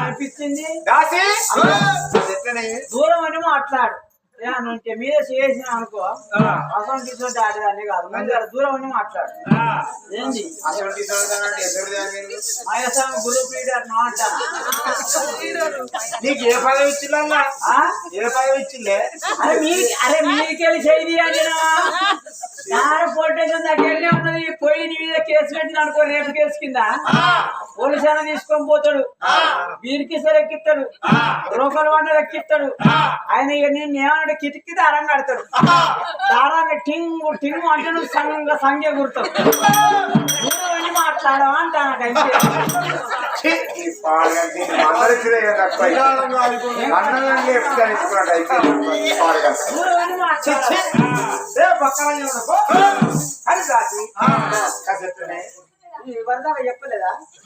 అనిపించింది దూరం అని మాట్లాడు. మీద చేసిన అనుకో. అసలు ఇటువంటి ఆడదాన్ని కాదు. జర దూరం అని మాట్లాడు. ఏంది? దాని గ్రూప్ లీడర్ నా అంటాను నీకు ఏ పదవి ఇచ్చిందన్నా? ఏ పదవి ఇచ్చిందే అరే మీ అరే మీకెళ్ళి చేయి దగ్గరనే ఉన్నది. పోయి నీ మీద కేసు పెట్టిన అనుకో రేపు కేసు కింద. పోలీసు ఆయన తీసుకొని పోతాడు. వీరికి సరే ఎక్కిస్తాడు. రోకలు వండలు ఎక్కిస్తాడు. ఆయన ఇక నేను ఏమన్నాడు కిటికీ దారం కడతాడు. దారాన్ని టింగ్ టింగ్ అంటే నువ్వు సంఖ్య వెళ్ళి మాట్లాడవా అంటాను నాకైతే ఛీ, ఈ పాడగంటి మందరిచ్చిదే కదా తక్కువ అన్నంగా ఎప్పుడు ఇచ్చుకున్నట్టు అయితే పాడగంట దూరం వెళ్ళి మాట్లాడాలి ఏ పక్కన ఉండకు. అది దాసి కాసేపునే. ఈ వరదాకా చెప్పలేదా!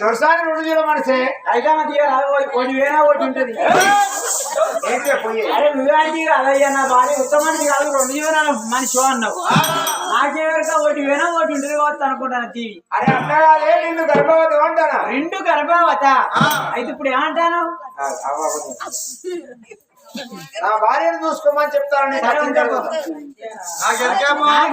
దొరసాని రెండు చూడ మనిషి అయితే ఒకటి వేనా ఒకటి ఉంటది. అరే నువ్వేంటి కాదయ్యా నా భార్య ఉత్తమానికి కాదు రెండు జీవనాలు మనిషి అన్నావు. నాకేవరక ఒకటి వేనా ఒకటి ఉంటుంది కావచ్చు అనుకుంటాను అరే అన్నగారే నిన్ను గర్భవతి అంటానా? రెండు గర్భవత. అయితే ఇప్పుడు ఏమంటాను? నా భార్యను చూసుకోమని చెప్తాను నీకు సరే అర్థం ఉంటాను. కాదు. నాకు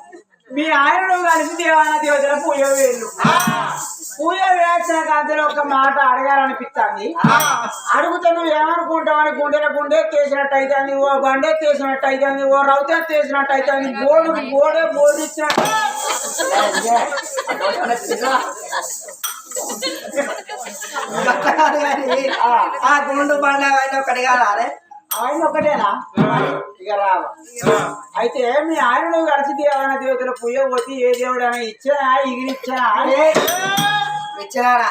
మీ ఆయన కలిసి దేవాన దేవతల పూజ వేళ్ళు పూజ వేసిన కాంతిలో ఒక మాట అడగాలనిపిస్తుంది అడుగుతా నువ్వు ఏమనుకుంటావు అని గుండెల గుండె తీసినట్టు అవుతుంది ఓ బండే తీసినట్టు అవుతుంది ఓ రౌతే తీసినట్టు అవుతుంది బోర్డు బోర్డే బోర్డు ఇచ్చినట్టు ఆ గుండు బండ ఒకటి కాదు ఆయన ఒకటేనా ఇక రావ. అయితే మీ ఆయన నువ్వు కలిసి దేవాన దేవతల పూజ పోతే ఏ దేవుడు అయినా ఇచ్చినా ఇగిరిచ్చినా ఇచ్చినారా?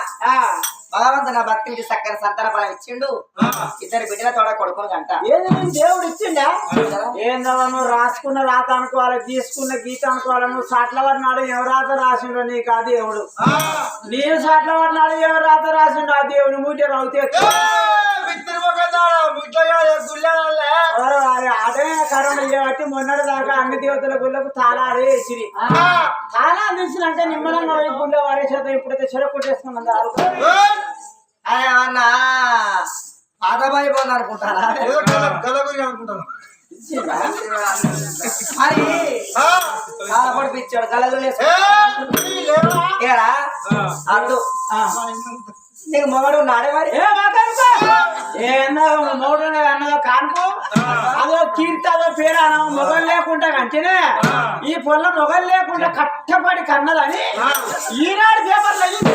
భగవంతు నా భక్తికి చక్కని సంతాన ఫలం ఇచ్చిండు. ఇద్దరు బిడ్డల తోడ కొడుకుని గంట. దేవుడు ఇచ్చిండా? ఏందో నువ్వు రాసుకున్న రాత అనుకోవాలి గీసుకున్న గీత అనుకోవాలి నువ్వు సాట్ల వారి నాడు ఎవరు రాత రాసిండో నీకు ఆ దేవుడు. నేను సాట్ల వారి నాడు ఎవరు రాత రాసిండో ఆ దేవుడు మూటే రౌతే అదే కరోనా చేయబట్టి మొన్నటి దాకా అన్ని దేవతల గుళ్ళకు తాళాలు వేసిరి. తాళాలు తీసినంటే నిమ్మలంగా గుళ్ళ వారి చేత ఇప్పుడైతే చెరకు కొట్టేసుకున్నాం అన్న పాతమైపోయింది అనుకుంటారా? మరి పడిపించాడు కలలు ఏరా? అద్దు నీకు మొగడు ఉన్నాడే మరి? మూడు అన్నదో కానుకో. అదో కీర్తి అదో పేరు అన్న మొగలు లేకుండా అంటేనే ఈ పొల్ల మొగలు లేకుండా కట్టపడి కన్నదని ఈనాడు పేపర్లు అయ్యింది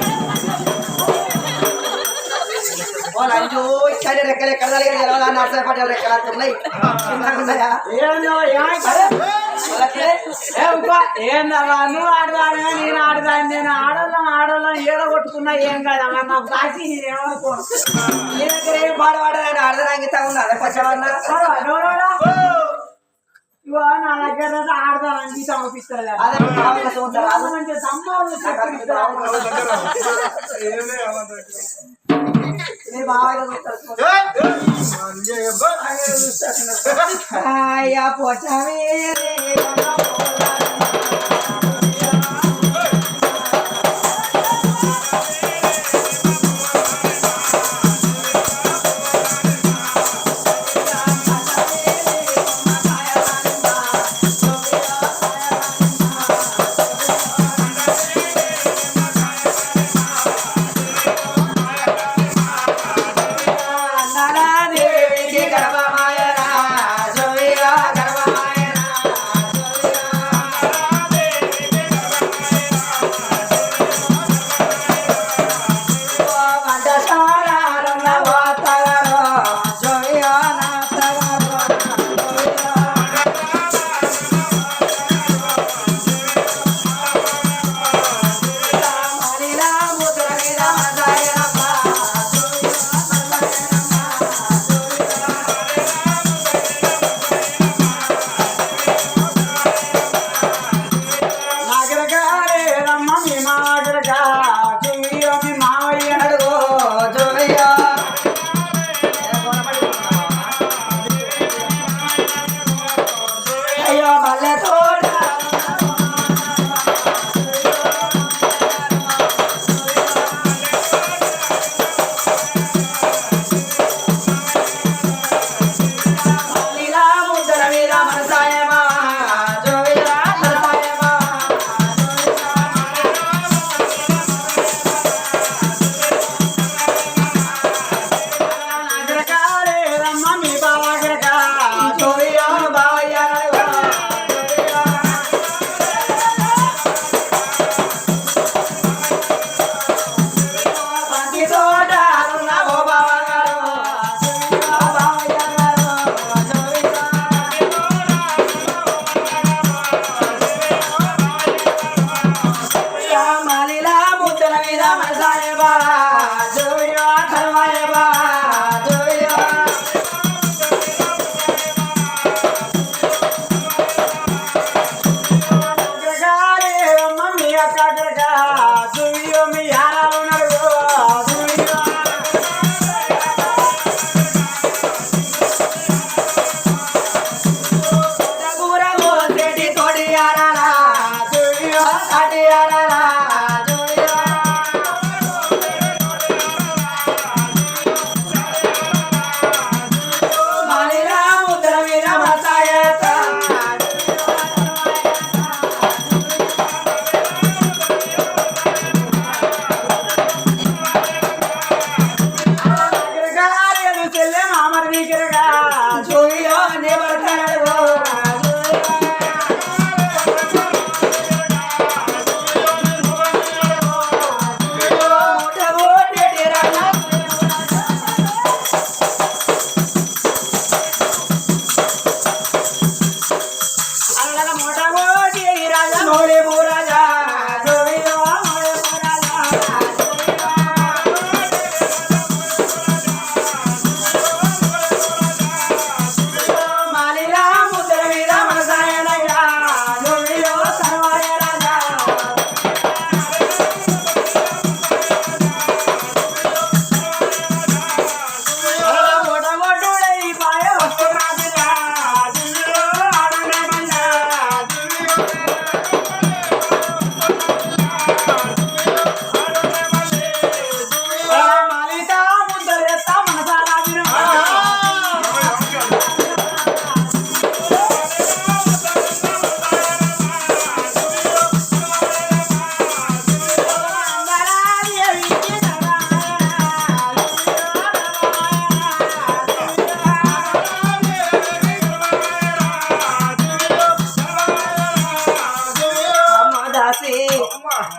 వాళ్ళు అంజు ఇచ్చాడు రెక్కలు ఎక్కడ జరిగిన తెలవాలా పట్టాలు రెక్కలు అంటున్నాయి ఏందవ్వా నువ్వు ఆడదాని నేను ఆడదాని నేను ఆడోళ్ళం ఆడోళ్ళం ఏడ కొట్టుకున్నా ఏం కాదమ్మా నాకు కాసి నేనేమనుకోను నీ దగ్గర ఏం పాడవాడని ఆడదానికి ఉన్నది పచ్చవన్న సరే, నా దగ్గర ఆడదాని గీత మంచి చెప్పిస్తారు.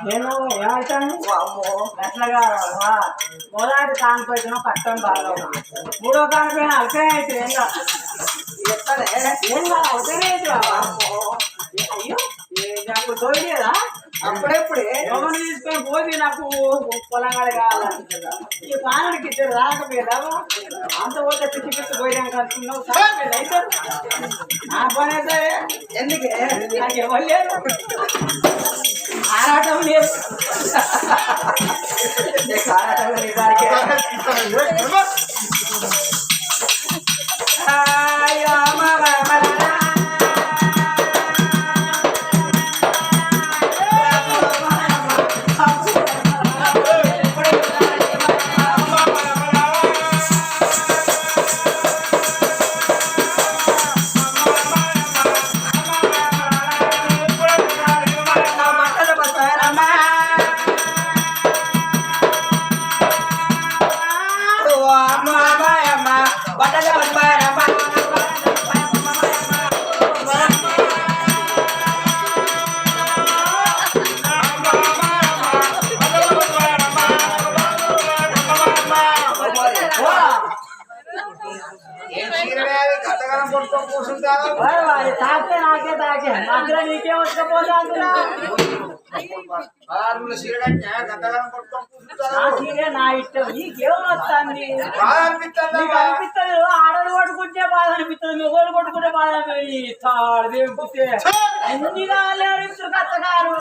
నేను ఏమంటాను అట్లాగా మొదటి కానిపోయిన పట్టం బాగా. మూడో కానిపోయిన అలకే అయితే అయ్యో నాకు తోయలేదా అప్పుడప్పుడే ఎవరు తీసుకొని పోయి నాకు పొలం కావాలంటారా ఈ పాలనకి ఇద్దరు రాకపోయేదా అంత పోతే పిచ్చి పిచ్చి పోయాక అనుకున్నావు అయితే నా పని అయితే ఎందుకే? నాకు ఎవరు ఆరాటం లేదు ఆరాటం లేదు రామ రామ నాకే నా ఇష్టం. నీకేమో వస్తుంది? అనిపిస్తుంది ఆడలు కొట్టుకుంటే బాధ అనిపిస్తుంది మొగోళ్ళు కొట్టుకుంటే బాధ అనిపిస్తే అన్ని రాలేరు కథకాలు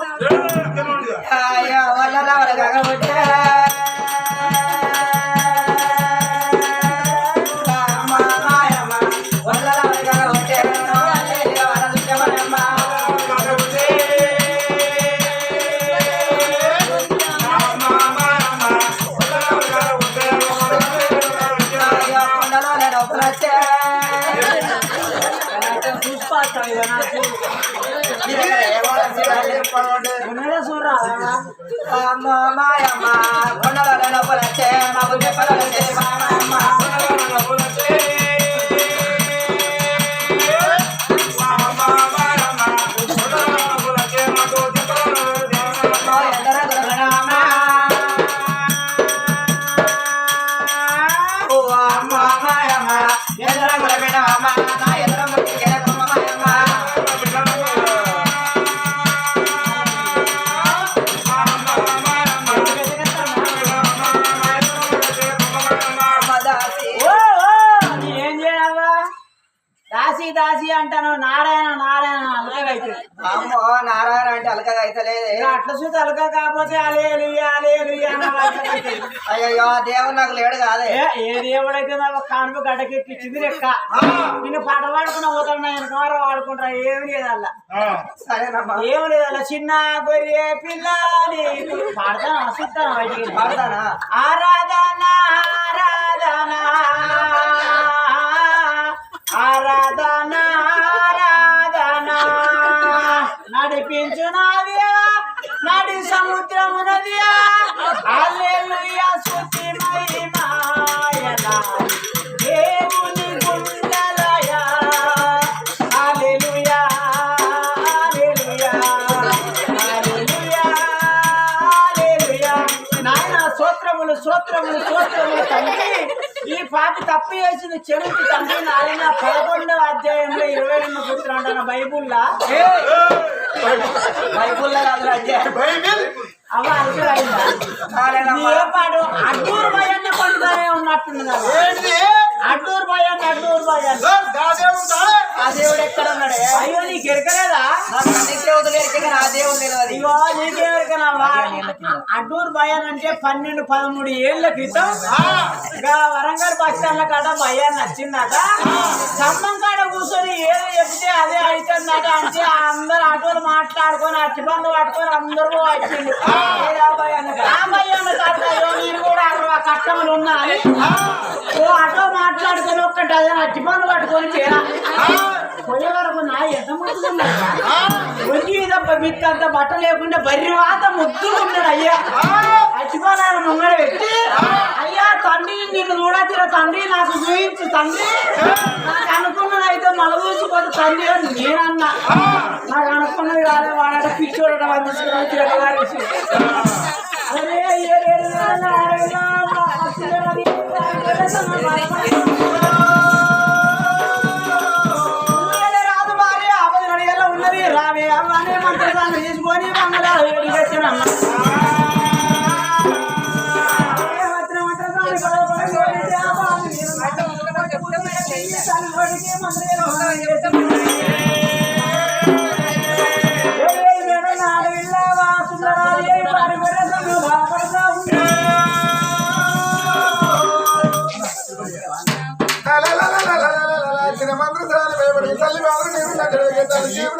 దాసి దాసి అంటాను. నారాయణ నారాయణ అలాగైతే అమ్మో నారాయణ అంటే అలకగా అయితలేదే అట్లా చూసి అలక కాకపోతే అలేలు అలేలు అయ్యో దేవుడు నాకు లేడు కాదే. ఏ దేవుడైతే నా కానుక గడ్డకెక్కిచ్చింది లెక్క. నిన్ను పాట పాడుకున్న పోతున్నా వెనకాల వాడుకుంటా ఏమి లేదు అలా. సరేనమ్మా. ఏమి లేదు అలా. చిన్న గొర్రె పిల్ల నీకు పాడతాను అసుతాను బయటికి? పాడతానా? ఆరాధన ఆరాధన ఆరాధన ఆరాధన. నడిపించు నాదియా నడి సముద్రమునదియా అల్లెలుయా పాపి తప్పు చేసింది చెరుకు తండ్రి నాయన. పదకొండవ అధ్యాయంలో ఇరవై రెండు సూత్రం అంటాను బైబుల్లా? బైబుల్లో కాదు అధ్యాయం అవ అర్థమైందా ఏ పాడు అడ్డూరు భయాన్ని కొంటానే ఉన్నట్టున్నది అడ్డూరు భయాన్ని అడ్డూరు భయాన్ని ఆ దేవుడు ఎక్కడ ఉన్నాడే? అయ్యో నీకు ఎరకలేదా నాకు ఇగో నీకెవరికైనా అడ్డూరు భయాన్ అంటే పన్నెండు పదమూడు ఏళ్ళ క్రితం ఇక వరంగల్ బస్ స్టాండ్ కాడ భయాన్ని నచ్చిందట. స్తంభం కాడ కూర్చొని ఏది చెప్తే అదే అవుతుందట అంటే అందరు ఆటోలు మాట్లాడుకొని అచ్చిబందు పట్టుకొని అందరూ వచ్చిండు ఏదో అయ్యో నేను కూడా అక్కడ కట్టములు ఉన్నాయి ఓ ఆటో మాట్లాడుకొని ఒక్క డజన్ అచ్చిబందు పట్టుకొని చేరా. పోయే వరకు నా ఎంత ముద్దుకున్నా ఒంటి తప్ప మిత్తంత బట్ట లేకుండా బర్రి వాత ముద్దుగా ఉన్నాడు అయ్యా. అచ్చిపోనారు ముంగడ పెట్టి అయ్యా తండ్రి నిన్ను చూడతిర తండ్రి నాకు చూపించు తండ్రి నాకు అనుకున్నది అయితే మల చూసుకోదు తండ్రి అని నేనన్నా నాకు అనుకున్నది కాదు వాడ పిచ్చోడట వాళ్ళు తీసుకుని తిరగలారేసి అరే ఏ రేడు నాన్న, అరే రామ, అసలు ఉన్నదే రాదు భార్య, ఆపద నడిగేలా ఉన్నది రావే అవ్వనే మంత్రదాన్ని తీసుకొని మంగళాలు వేడి తెచ్చినమ్మ.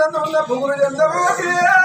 ఓ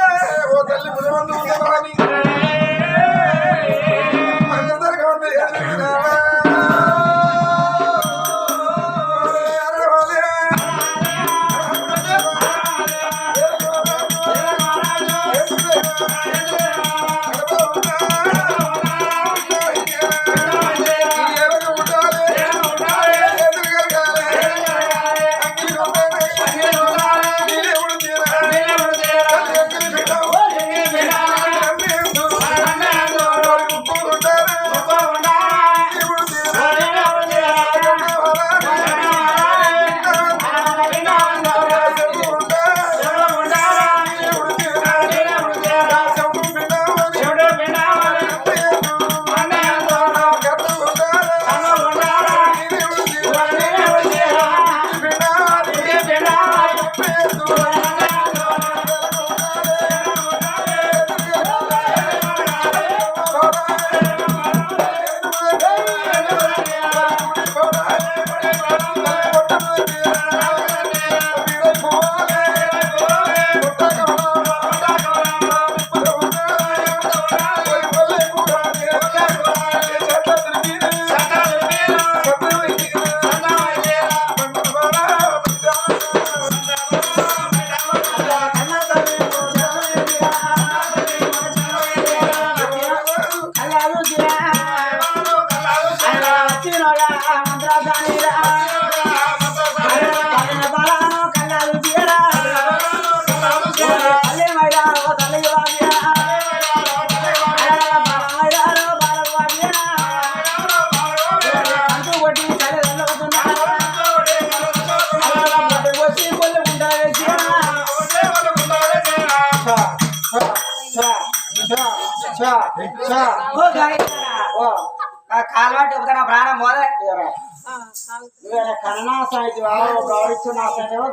కన్నా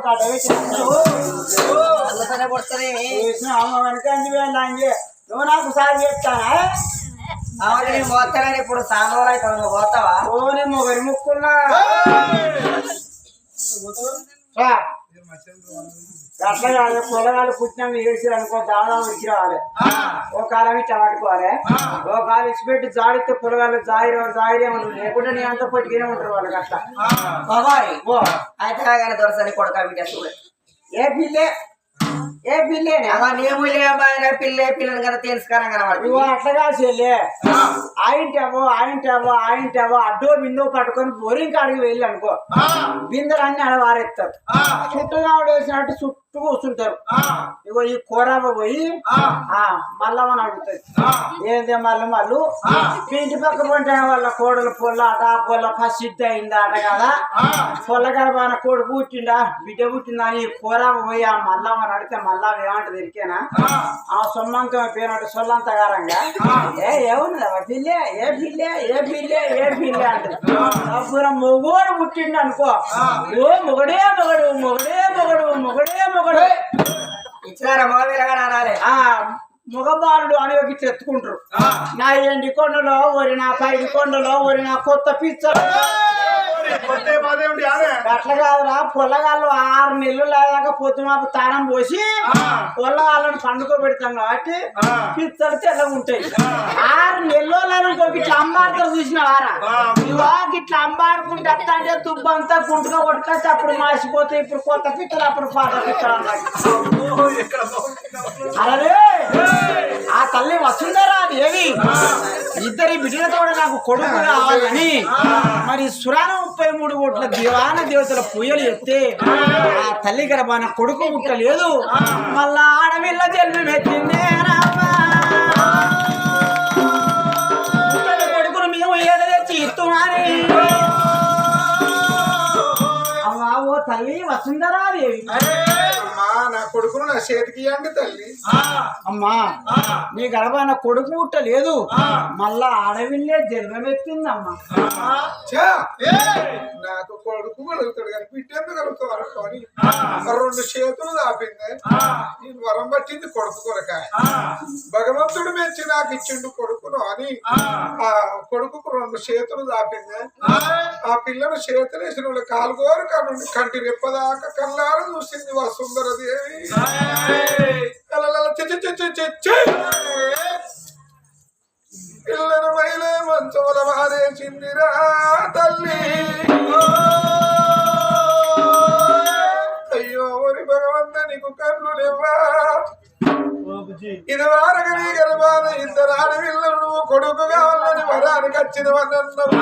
గడ్డవి అందుకనే పుడుతుంది చేసిన అమ్మ వెనక వెళ్ళండి నువ్వు నాకు సారి చెప్తానా అవును నేను పోతానని ఇప్పుడు సాంబార్ అయితే నువ్వు పోతావా? ఓని మొగరి ముక్కున్నా. అట్లా కాదు పొలగాలు పుట్టినాక ఏడ్చారు అనుకో దాదాపు ఇచ్చి రావాలి. ఓ కాలం ఇట్లా పట్టుకోవాలి. ఓ కాలం ఇచ్చి పెట్టి జాడితే పొలగాలు జాయిరే జాయిరే ఉంటారు లేకుంటే నీ అంతా పట్టుకునే ఉంటారు వాళ్ళకి అట్లా. బాబాయ్ ఓ. అయితే కానీ దొరసని కొడుక చూడు. ఏ పిల్లే? ఏ పిల్లేనే అలా నీవు లేబాయన పిల్లే పిల్లని కదా తెలుసుకారం కనబడుతుంది నువ్వు అట్లా కాసేలే ఆయింటావో ఆయింటావో ఆయింటావో అడ్డో బిందో పట్టుకొని బోరింగ్ కాడికి వెళ్ళి అనుకో. బిందెలు అన్ని ఆడ వారెత్తారు. చుట్టూగా వేసినట్టు చుట్టూ కూర్చుంటారు ఇగో ఈ కూరవ పోయి ఆ. మల్లమ్మని అడుగుతుంది ఏంది మళ్ళీ మళ్ళు మీ ఇంటి పక్క పంటే వాళ్ళ కోడలు పొల్ల అట ఆ పొల్ల ఫస్ట్ సిద్ధ అయిందా అట కదా? పొల్ల గర్భాన కోడి పుట్టిండా? బిడ్డ పుట్టిందా? అని ఈ కూరవ పోయి ఆ మల్లమ్మని అడిగితే మళ్ళా ఏమంటది ఇరికేనా? ఆ. సొమ్మంతం పేరంటే సొల్లంతగారంగా? ఏ ఏమున్నదా పిల్లే? ఏ పిల్లే? ఏ పిల్లే? ఏ పిల్లే అప్పుడు మొగోడు పుట్టిండు అనుకో ఓ మొగడే మొగడు మొగడే మొగడు మొగడే మొగడు. ఇచ్చినారా మగ పిల్లగాడు అనాలి ఆ మగబాలుడు అని ఒక ఇట్లా ఎత్తుకుంటారు నా ఎండి కొండలో ఒరి నా పైడి కొండలో ఒరి నా కొత్త పిచ్చలు అట్లా కాదురా పొల్లగాళ్ళు ఆరు నెలలు లేదాక పొద్దుమాపు తానం పోసి పొల్లగాళ్ళని పండుగ పెడతాం కాబట్టి పిచ్చలు తెల్లగా ఉంటాయి. ఆరు నెలలు ఇంకొక ఇట్లా అమ్మాడుతో చూసిన వారా ఇవా ఇట్లా అమ్మాడుకుంటే అత్త అంటే తుబ్బంతా గుంటుగా కొట్టుకొస్తే అప్పుడు మాసిపోతాయి ఇప్పుడు కొత్త పిచ్చలు అప్పుడు పాత పిచ్చలు అన్నట్టు ఆ తల్లి వసుంధరా దేవి ఇద్దరి బిడ్డలతో కూడా నాకు కొడుకు కావాలని. మరి సురాన ముప్పై మూడు కోట్ల దేవాన దేవతల పూయలు ఎత్తే ఆ తల్లి గర్భాన కొడుకు ముట్టలేదు మళ్ళా ఆడవిల్ల జన్మెత్తిందే తల్లి వసుంధరా దేవి అమ్మా నా కొడుకును నా చేతికి ఇవ్వండి తల్లి. అమ్మా నీ గర్భాన కొడుకు పుట్టలేదు. మళ్ళా ఆడవిల్లే జన్మమెత్తిందమ్మా. ఛా! నాకు కొడుకు కలుగుతాడు కానీ బిడ్డ ఎందుకు కలుగుతావు అనుకోని రెండు చేతులు దాపింది. నేను వరం పట్టింది కొడుకు కొరక భగవంతుడు మెచ్చి నాకు ఇచ్చిండు కొడుకును అని ఆ. కొడుకుకు రెండు చేతులు దాపింది. ఆ. పిల్లను చేతులు వేసిన వాళ్ళు కాలుగోరు కన్ను కంటి రెప్పదాకా కళ్ళారు చూసింది వసుందర దేవి కలలల చి చి చి చి చి చి. పిల్లను మైలే మంచోల మారేసిందిరా తల్లి. అయ్యో ఒరి భగవంత నీకు కన్ను లేవా ఇది వారగని గర్భాన ఇద్దరు ఆడపిల్లలు నువ్వు కొడుకు కావాలని వరానికి వచ్చినవన్నన్నావు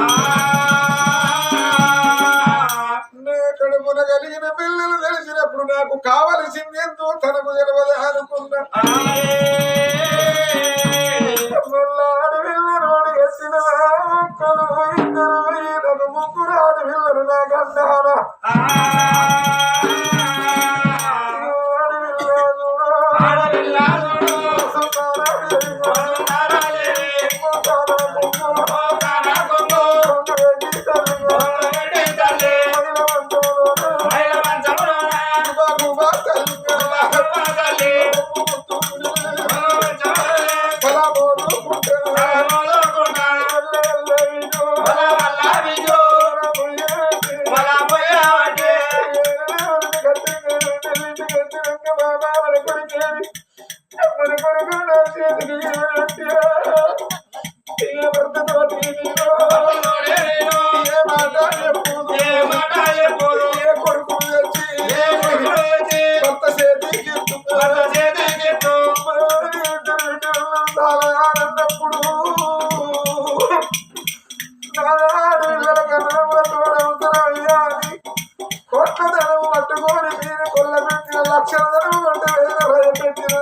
నా కడుపున కలిగిన పిల్లలు తెలిసినప్పుడు నాకు కావలసింది ఎంతో తనకు తెలియదు అనుకున్నా. ఆడపిల్లలు ఎత్తిన ఒక్కరు ఇద్దరు నాకు ముగ్గురు ఆడపిల్లలు నా గండారా కొట్ల పట్టుకొని మీరు కొల్లబెట్టిన లక్షల ధనం అంటే వేల భయపెట్టిన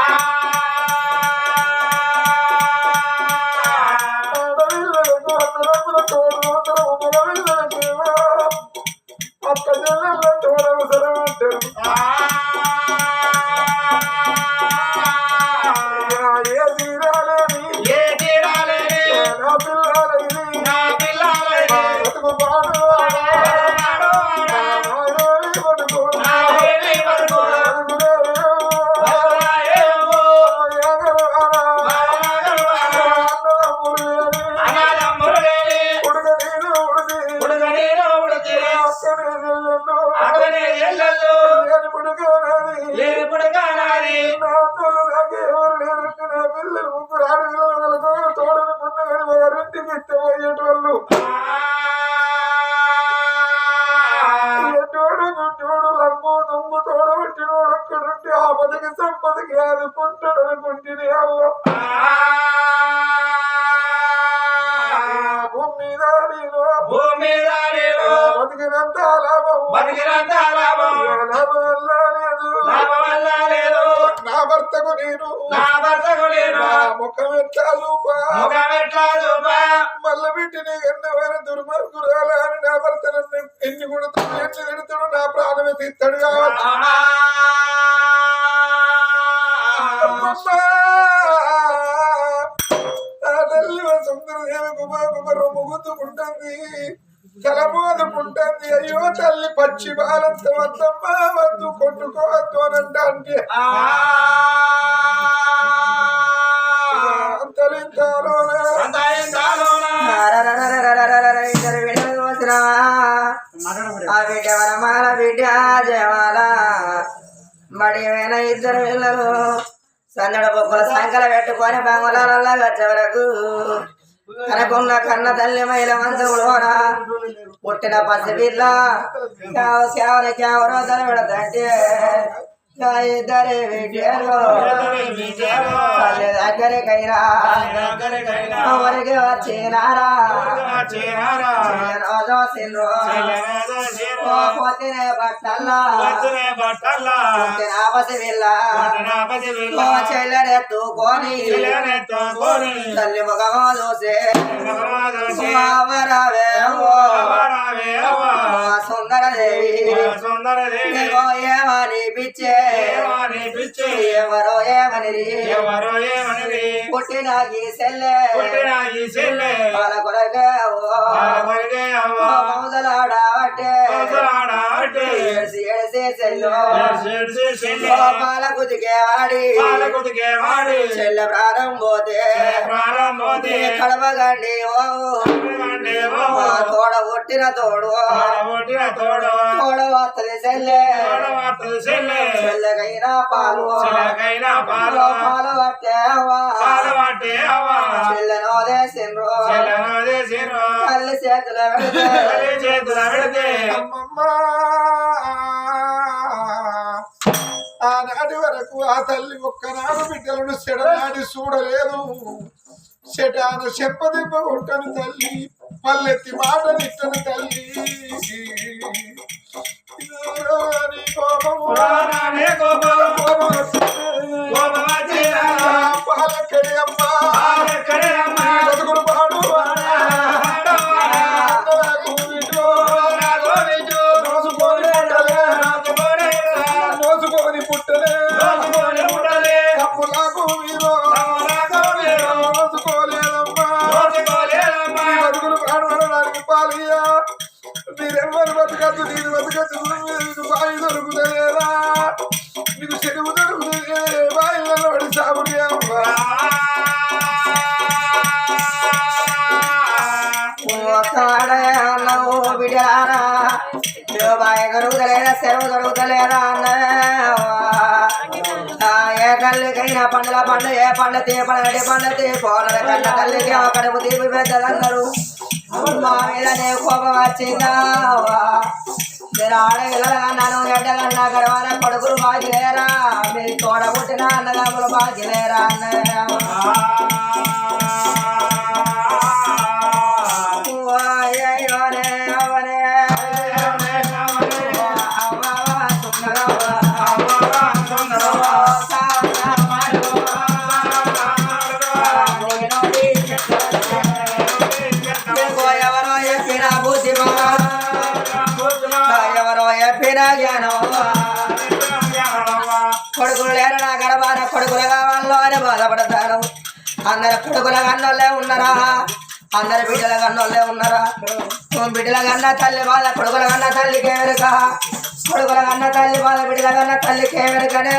Ah! పచ్చి బాలంత వద్దమ్మ వద్దు కొట్టుకోవద్దు అని అంటే అంతలింతాలోనే? ఇద్దరు వరమాల బిడ్డ పిల్లలు. సందడ బొక్కల సంకల పెట్టుకొని బంగుళాలలో వచ్చే వరకు కనకున్న కన్న తల్లి మహిళ మంచంలోన పుట్టిన పసిపిల్ల కేవ కేవల తల పెడతంటే ఇద్దరి బిడ్డలు తల్లి దగ్గరికైనా ఎవరికి వచ్చినారా రోజు పోతినే బట్టల్లా. పసిపిల్ల ఓ చెల్లెనెత్తుకొని తల్లి ముఖమో చూసి ఏమని పిచ్చే ఎవరో ఏమని ఎవరో ఏమన్నది పుట్టిన ఈ సెల్లె. పుట్టిన ఈ అవ్వ మొదలాడాటే సెల్లు ఏడ్చి చెల్లె ప్రాణం పోతే. కడవగండి ఓ. తోడ పుట్టిన తోడు. పుట్టిన తోడు. తోడ తోడవాతలు చెల్లె. చెల్లెకైనా పాలు. చిలకైనా పాలు. పాలు పట్టేవా పాలు పట్టే అవ్వ చెల్లెనో దేశండ్రు. చెల్లెనోదే సిరు తల్లి చేతుల పెడితే తల్లి చేతుల పెడితే ఆనాటి వరకు ఆ తల్లి ఒక్కనాడు బిడ్డలను సెడనాడి చూడలేదు. చెటాను చెప్పదెబ్బ కొట్టను తల్లి పల్లెత్తి మాట నిట్టను తల్లి. ఇదో నీ కోపము. ఒక్కడవు విడారా బాయ్ దొరుకుతలేదా సెలవు దొరుకుతలేదా అన్న ఏ తల్లికైనా పండుగ పండు ఏ పండు తీ పండుగ పండు తీ పోలడ కన్న తల్లికి కడుపు తీపి పెద్దలందరూ మా మీదనే కోపం వచ్చిందా? మీరు ఎడ్డగన్నా గడవాల కొడుకులు బాగిలేరా మీరు తోడబుట్టిన అన్నదమ్ములు బాగిలేరా అన్న లేడా జ్ఞానవ్వా కొడుకులు లేరు నా గడబాన కొడుకులు అని బాధపడతాను అందరు కొడుకుల కన్నోళ్ళే ఉన్నారా అందరు బిడ్డల కన్నోళ్ళే ఉన్నారా బిడ్డల కన్న తల్లి బాధ కొడుకుల కన్న తల్లికి ఎవరిక కొడుకుల కన్న తల్లి బాధ బిడ్డల కన్న తల్లికి ఎవరికనే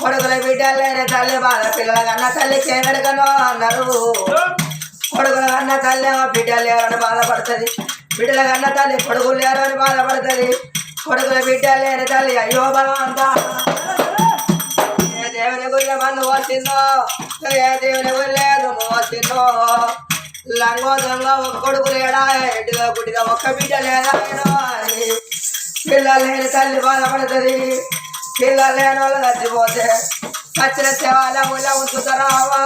కొడుకుల బిడ్డలేని తల్లి బాధ పిల్లల కన్న తల్లికి ఎవరికనో అన్నారు కొడుకుల కన్న తల్లి బిడ్డలేరని బాధపడుతుంది? బిడ్డల కన్న తల్లి కొడుకులు లేరని బాధపడుతుంది. కొడుకుల బిడ్డ లేని తల్లి అయ్యో బలవంతా. ఏ దేవుని గుళ్ళ మన్ను వచ్చిందో ఏ దేవుని గుళ్ళేదు వచ్చిందో లంగోదంలో ఒక కొడుకు లేడా? ఎడ్డుగా గుడిగా ఒక్క బిడ్డ లేదా? అని పిల్లలు లేని తల్లి బాధపడుతుంది. పిల్లలు లేని వాళ్ళు చచ్చిపోతే చచ్చిన శవాల ముళ్ళ ఉంచుతారావా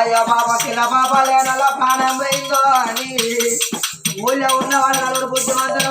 అయ్యో పాప పిల్ల పాప లేనలో ప్రాణం పోయిందో అని. ఊళ్ళో ఉన్న వాళ్ళు నలుగురు బుద్ధిమంతులు